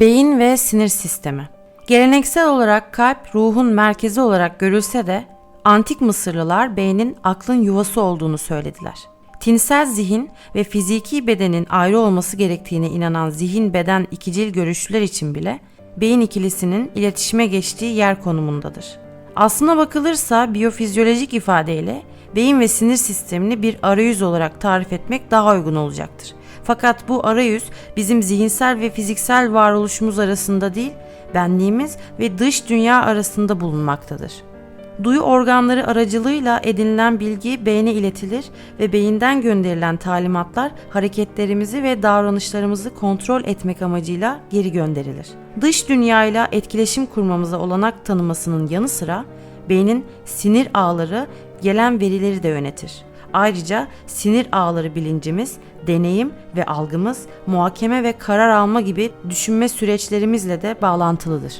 Beyin ve sinir sistemi. Geleneksel olarak kalp ruhun merkezi olarak görülse de antik Mısırlılar beynin aklın yuvası olduğunu söylediler. Tinsel zihin ve fiziki bedenin ayrı olması gerektiğine inanan zihin beden ikicil görüşler için bile beyin ikilisinin iletişime geçtiği yer konumundadır. Aslına bakılırsa biyofizyolojik ifadeyle beyin ve sinir sistemini bir arayüz olarak tarif etmek daha uygun olacaktır. Fakat bu arayüz bizim zihinsel ve fiziksel varoluşumuz arasında değil, benliğimiz ve dış dünya arasında bulunmaktadır. Duyu organları aracılığıyla edinilen bilgi beyne iletilir ve beyinden gönderilen talimatlar hareketlerimizi ve davranışlarımızı kontrol etmek amacıyla geri gönderilir. Dış dünyayla etkileşim kurmamıza olanak tanımasının yanı sıra beynin sinir ağları gelen verileri de yönetir. Ayrıca sinir ağları bilincimiz, deneyim ve algımız, muhakeme ve karar alma gibi düşünme süreçlerimizle de bağlantılıdır.